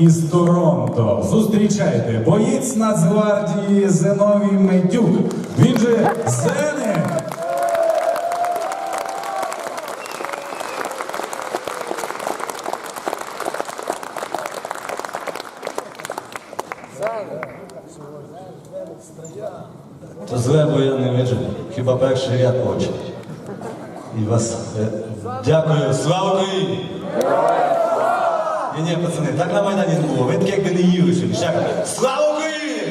із Торонто. Зустрічайте, боєць Нацгвардії Зиновій Медюк. Він же. То зле, бо я не виджу, хіба перший ряд очі. І вас е, дякую. Слава Україні! Ні, ні, пацани, так на Майдані не було. Ви такі якби не їли ще. Ще раз. Слава Україні!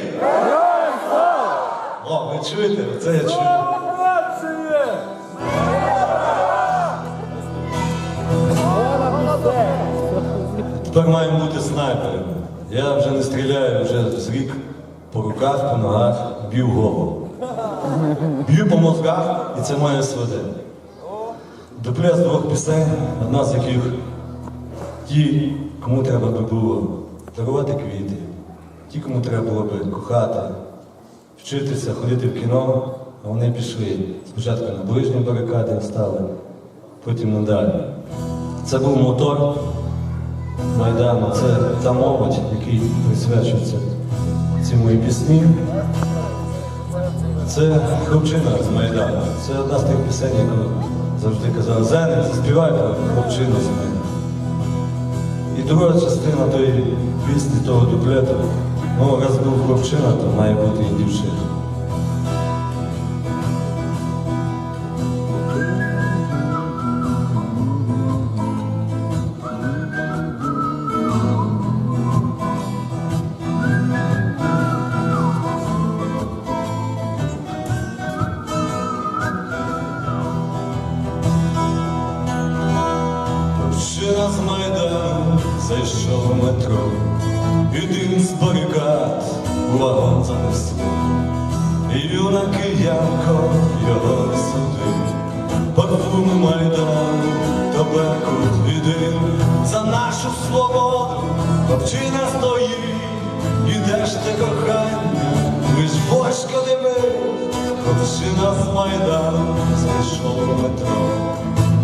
О, ви чуєте? Це я чую. Тепер маємо бути снайперами. Я вже не стріляю, вже з рік по руках, по ногах, б'ю голову. Б'ю по мозгах, і це моє СВД. Дуплет з двох пісень, одна з яких ті, кому треба би було дарувати квіти, ті, кому треба було би кохати, вчитися, ходити в кіно, а вони пішли. Спочатку на ближні барикади стали, потім на дальні. Це був мотор Майдану, це та молодь, який присвячується ці мої пісні. Це хлопчина з Майдану. Це одна з тих пісень, яку завжди казав Зеник, заспівай про хлопчину з Майдану. І друга частина тої пісні, того дуплету, ну раз був хлопчина, то має бути і дівчина. І дим з барикад у вагон занесло. І киянко його не судив, парфуми Майдану, табаку і дим. За нашу свободу хлопчина стоїть, ідеш ти кохання, лиш бочко дивись, хлопчина з Майдану зайшов метро.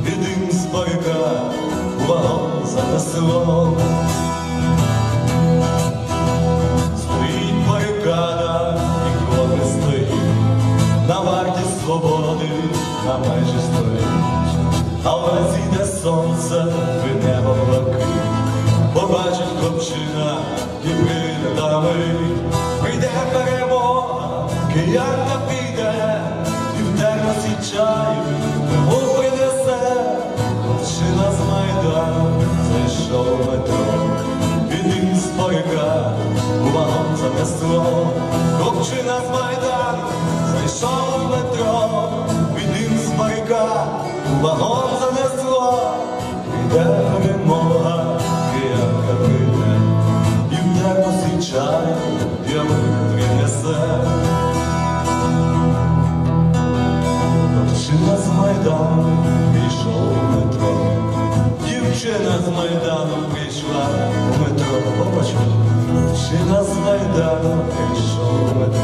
І дим з барикад вагон занесло. Стоїть і прийде перемога, киянка піде, і в термосі чаю йому принесе. Хлопчина з Майдану зайшов метро, і дим з барикад у вагон занесло. Хлопчина з Майдану зайшов метро, і дим з барикад у Майдану прийшла у метро. Побачу. Дівчина з Майдану прийшов у метро.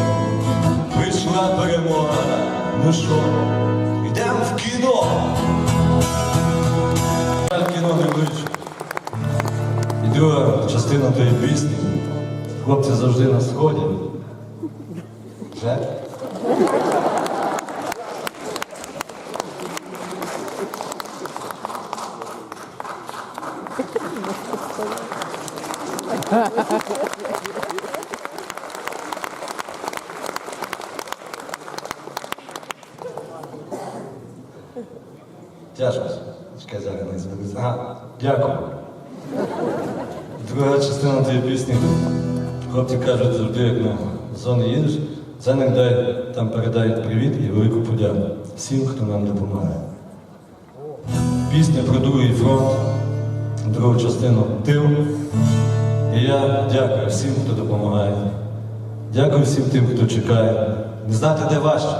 Прийшла перемога. Ну що, йдемо в кіно. В кіно дивлюсь. І друга частина тої пісні. Хлопці завжди на сході. Вже? Тяжко. Чекай, зараз не зберусь. Ага, дякую. Друга частина тієї пісні. Хлопці кажуть завжди, як на зони їдеш, це дай, там передають привіт і велику подяку всім, хто нам допомагає. Пісня про другий фронт, другу частину тил. І я дякую всім, хто допомагає. Дякую всім тим, хто чекає. Не знати, де важче.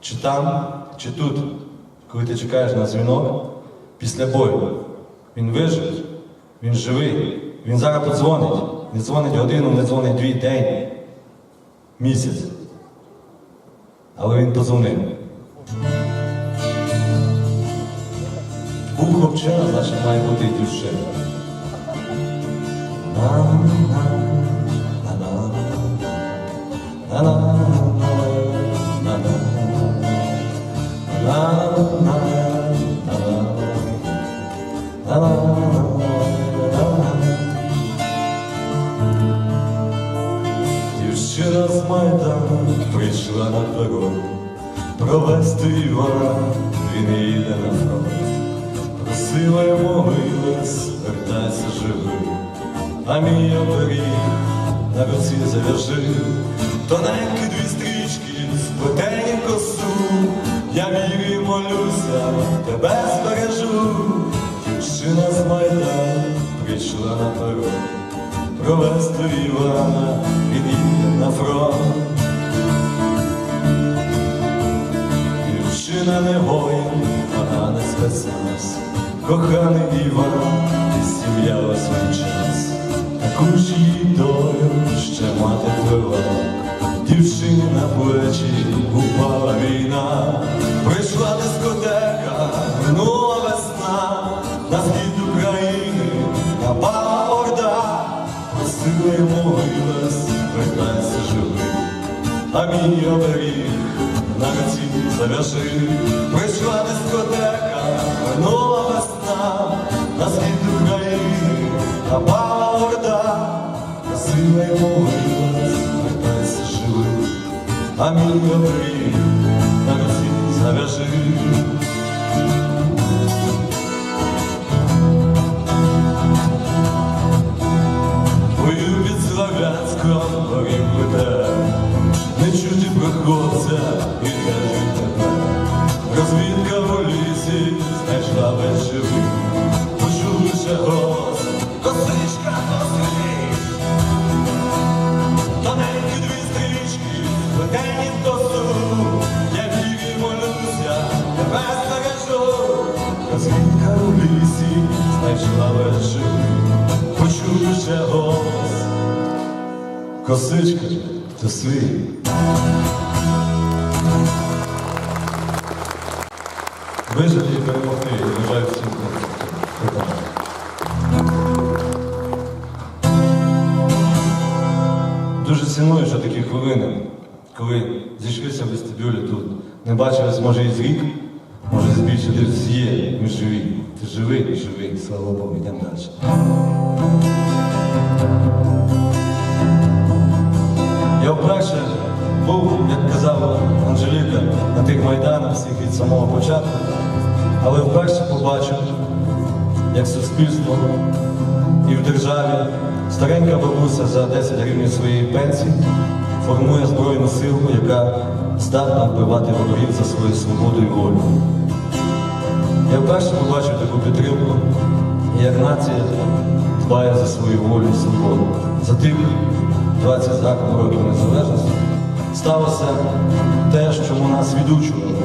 Чи там, чи тут, коли ти чекаєш на дзвінок після бою. Він вижив, він живий, він зараз подзвонить. Не дзвонить годину, не дзвонить дві день, місяць. Але він подзвонив. Був хлопчина, значить має бути дівчина. Дівчина провести Івана, він їде на фронт. Просила йому молилась, вертайся живий, а мій оберіг на руці зав'яжи, тоненькі дві стрічки, сплетені в косу, я вірю і молюся, тебе збережу, дівчина з Майдану прийшла на перон провести Івана, він їде на фронт. Не воїн, вона не спецназ, коханий Іван, зав'яжи. Прийшла дискотека, минула весна, на схід України напала орда, красива й молилась, вертайся живий, а мій оберіг на руці зав'яжи. Бою від Славянського горів не і кажуть Косичка, ти свій. Вижити і перемогти, я бажаю всім. Дуже ціную, що такі хвилини, коли зійшлися в вестибюлі тут, не бачились, може, і з рік, може, більше десь є, ми живі. Ти живий, живий, слава Богу, йдемо далі. Всіх від самого початку, але вперше побачив, як суспільство і в державі старенька бабуся за 10 гривень своєї пенсії формує збройну силу, яка здатна вбивати ворогів за свою свободу і волю. Я вперше побачив таку підтримку, як нація дбає за свою волю і свободу. За тих 20 років незалежності сталося те, чому нас відучували.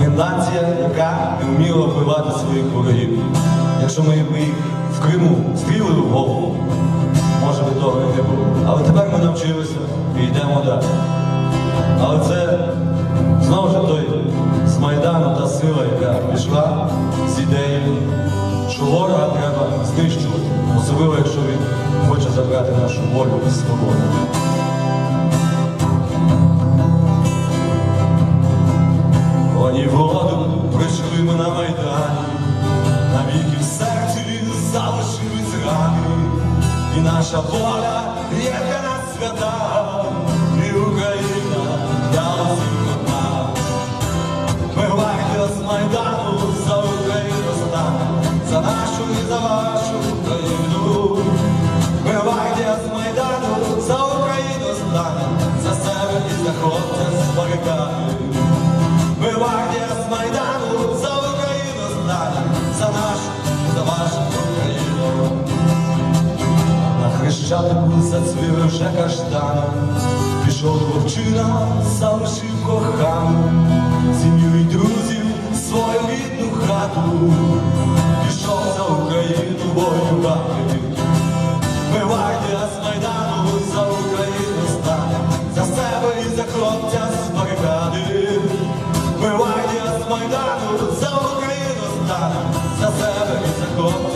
Ми нація, яка не вміла вбивати своїх ворогів. Якщо ми їх в Криму стрілили в голову, може би того і не було. Але тепер ми навчилися і йдемо далі. Але це знову ж той з Майдану та сила, яка пішла з ідеєю, що ворога треба знищувати, особливо якщо він хоче забрати нашу волю і свободу. І наша воля На хрещатику зацвіли вже каштани, пішов хлопчина, залишив кохану, сім'ю і друзів, свою рідну хату, пішов за Україну воювати. Гвардія з Майдану за Україну стане, за себе і за хлопця з барикади. Гвардія з Майдану за Україну стане, за себе і за хлопця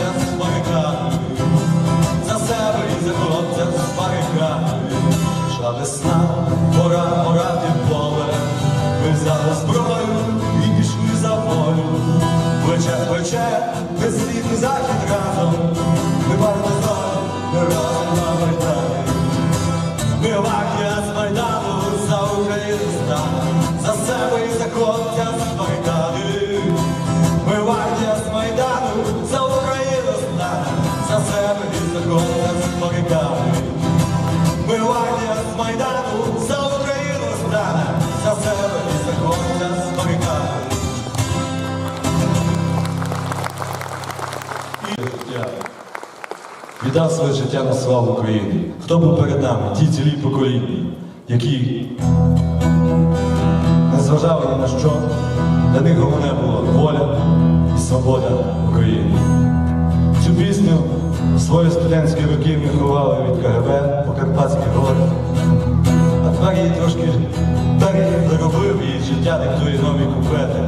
віддав своє життя на славу України. Хто був перед нами? Ті цілі покоління, які не зважали ні на що, для них головне було воля і свобода України. Цю пісню свої студентські роки ми ховали від КГБ по Карпатській горі. А тепер її трошки так заробив, її життя диктує нові куплети.